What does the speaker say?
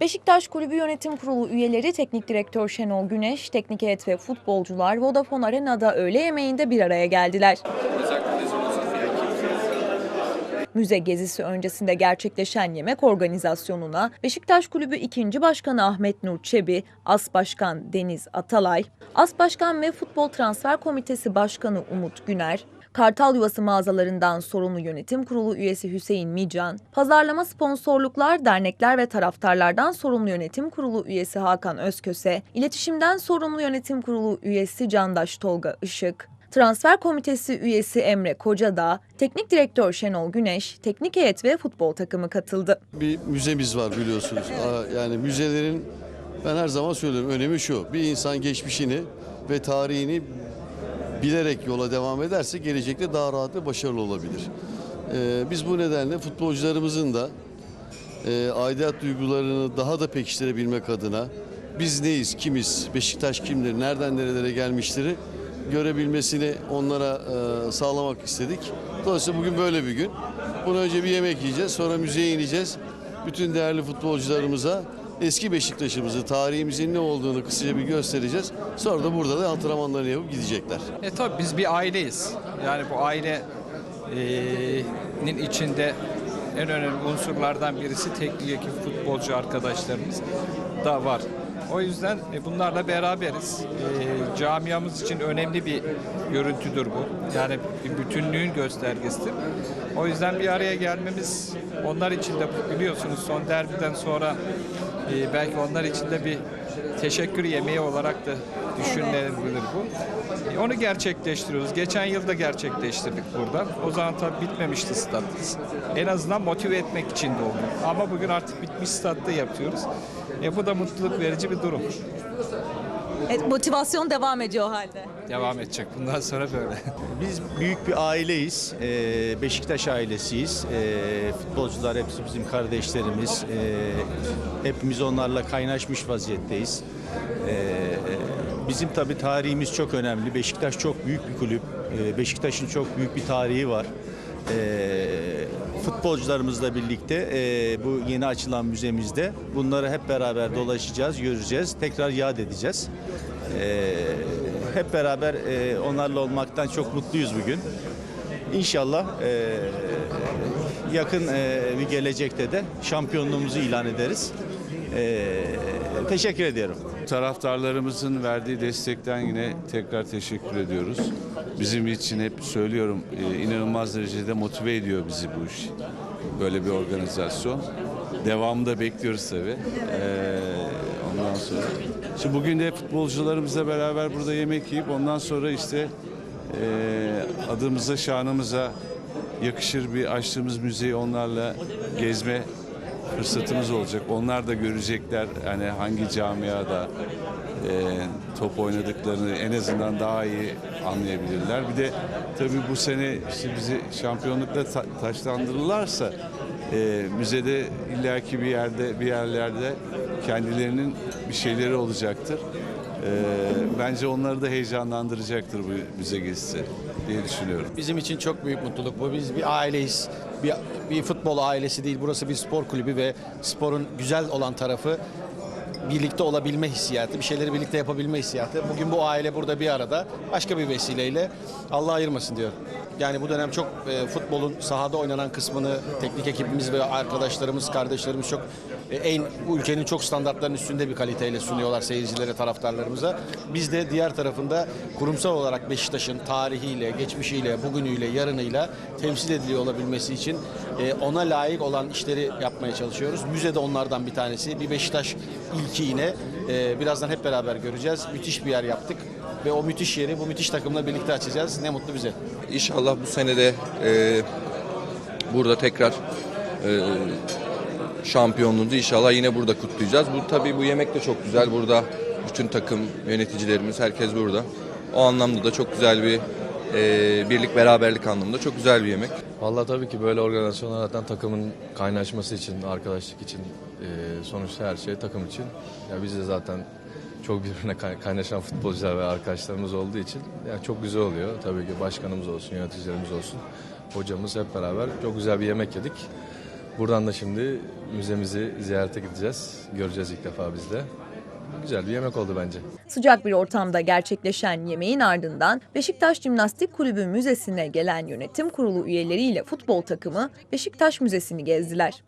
Beşiktaş Kulübü Yönetim Kurulu üyeleri Teknik Direktör Şenol Güneş, teknik heyet ve futbolcular Vodafone Arena'da öğle yemeğinde bir araya geldiler. Müze gezisi öncesinde gerçekleşen yemek organizasyonuna Beşiktaş Kulübü 2. Başkanı Ahmet Nur Çebi, As Başkan Deniz Atalay, As Başkan ve Futbol Transfer Komitesi Başkanı Umut Güner, Kartal Yuvası mağazalarından sorumlu yönetim kurulu üyesi Hüseyin Mican, pazarlama sponsorluklar, dernekler ve taraftarlardan sorumlu yönetim kurulu üyesi Hakan Özköse, iletişimden sorumlu yönetim kurulu üyesi Candaş Tolga Işık, Transfer Komitesi üyesi Emre Kocadağ, Teknik Direktör Şenol Güneş, teknik heyet ve futbol takımı katıldı. bir müzemiz var biliyorsunuz. Yani müzelerin ben her zaman söylüyorum önemi şu. Bir insan geçmişini ve tarihini bilerek yola devam ederse gelecekte daha rahat ve başarılı olabilir. Ee, biz bu nedenle futbolcularımızın da e, aidat duygularını daha da pekiştirebilmek adına biz neyiz, kimiz, Beşiktaş kimdir, nereden nerelere gelmişleri görebilmesini onlara e, sağlamak istedik. Dolayısıyla bugün böyle bir gün. Bunu önce bir yemek yiyeceğiz, sonra müzeye ineceğiz. Bütün değerli futbolcularımıza eski Beşiktaş'ımızı, tarihimizin ne olduğunu kısaca bir göstereceğiz. Sonra da burada da antrenmanlarını yapıp gidecekler. E tabi biz bir aileyiz. Yani bu ailenin içinde en önemli unsurlardan birisi teknik futbolcu arkadaşlarımız da var. O yüzden e, bunlarla beraberiz. E, camiamız için önemli bir görüntüdür bu. Yani bir bütünlüğün göstergesidir. O yüzden bir araya gelmemiz onlar için de biliyorsunuz son derbiden sonra e, belki onlar için de bir teşekkür yemeği olarak da düşünülebilir bu. E, Onu gerçekleştiriyoruz. Geçen yıl da gerçekleştirdik burada. O zaman tabii bitmemişti stat. En azından motive etmek için de oldu. Ama bugün artık bitmiş statta yapıyoruz. E, bu da mutluluk verici bir durum. Evet, motivasyon devam ediyor o halde. Devam edecek bundan sonra böyle. Biz büyük bir aileyiz. Ee, Beşiktaş ailesiyiz. Ee, futbolcular hepsi bizim kardeşlerimiz. Ee, hepimiz onlarla kaynaşmış vaziyetteyiz. Ee, bizim tabii tarihimiz çok önemli. Beşiktaş çok büyük bir kulüp. Ee, Beşiktaş'ın çok büyük bir tarihi var. Ee, futbolcularımızla birlikte e, bu yeni açılan müzemizde bunları hep beraber dolaşacağız, göreceğiz, tekrar yad edeceğiz. Ee, hep beraber e, onlarla olmaktan çok mutluyuz bugün. İnşallah e, yakın e, bir gelecekte de şampiyonluğumuzu ilan ederiz. E, teşekkür ediyorum. Taraftarlarımızın verdiği destekten yine tekrar teşekkür ediyoruz. Bizim için hep söylüyorum e, inanılmaz derecede motive ediyor bizi bu iş. Böyle bir organizasyon. Devamını da bekliyoruz tabii. E, ondan sonra. Şimdi bugün de futbolcularımızla beraber burada yemek yiyip ondan sonra işte e, adımıza, şanımıza yakışır bir açtığımız müzeyi onlarla gezme fırsatımız olacak. Onlar da görecekler hani hangi camiada e, top oynadıklarını en azından daha iyi anlayabilirler. Bir de tabii bu sene işte bizi şampiyonlukla ta- taçlandırırlarsa e, müzede illaki bir yerde bir yerlerde kendilerinin bir şeyleri olacaktır. E, bence onları da heyecanlandıracaktır bu müze gezisi diye düşünüyorum. Bizim için çok büyük mutluluk bu. Biz bir aileyiz. Bir, bir futbol ailesi değil. Burası bir spor kulübü ve sporun güzel olan tarafı birlikte olabilme hissiyatı, bir şeyleri birlikte yapabilme hissiyatı. Bugün bu aile burada bir arada başka bir vesileyle Allah ayırmasın diyor. Yani bu dönem çok e, futbolun sahada oynanan kısmını teknik ekibimiz ve arkadaşlarımız, kardeşlerimiz çok en bu ülkenin çok standartlarının üstünde bir kaliteyle sunuyorlar seyircilere, taraftarlarımıza. Biz de diğer tarafında kurumsal olarak Beşiktaş'ın tarihiyle, geçmişiyle, bugünüyle, yarınıyla temsil ediliyor olabilmesi için e, ona layık olan işleri yapmaya çalışıyoruz. Müze de onlardan bir tanesi. Bir Beşiktaş ilki yine. E, birazdan hep beraber göreceğiz. Müthiş bir yer yaptık ve o müthiş yeri bu müthiş takımla birlikte açacağız. Ne mutlu bize. İnşallah bu sene de e, burada tekrar e, şampiyonluğumuzu inşallah yine burada kutlayacağız. Bu tabii bu yemek de çok güzel. Burada bütün takım yöneticilerimiz herkes burada. O anlamda da çok güzel bir e, birlik beraberlik anlamında çok güzel bir yemek. Vallahi tabii ki böyle organizasyonlar zaten takımın kaynaşması için, arkadaşlık için, e, sonuçta her şey takım için. Ya biz de zaten çok birbirine kay- kaynaşan futbolcular ve arkadaşlarımız olduğu için ya çok güzel oluyor. Tabii ki başkanımız olsun, yöneticilerimiz olsun, hocamız hep beraber çok güzel bir yemek yedik. Buradan da şimdi müzemizi ziyarete gideceğiz. Göreceğiz ilk defa biz de. Güzel bir yemek oldu bence. Sıcak bir ortamda gerçekleşen yemeğin ardından Beşiktaş Jimnastik Kulübü Müzesi'ne gelen yönetim kurulu üyeleriyle futbol takımı Beşiktaş Müzesi'ni gezdiler.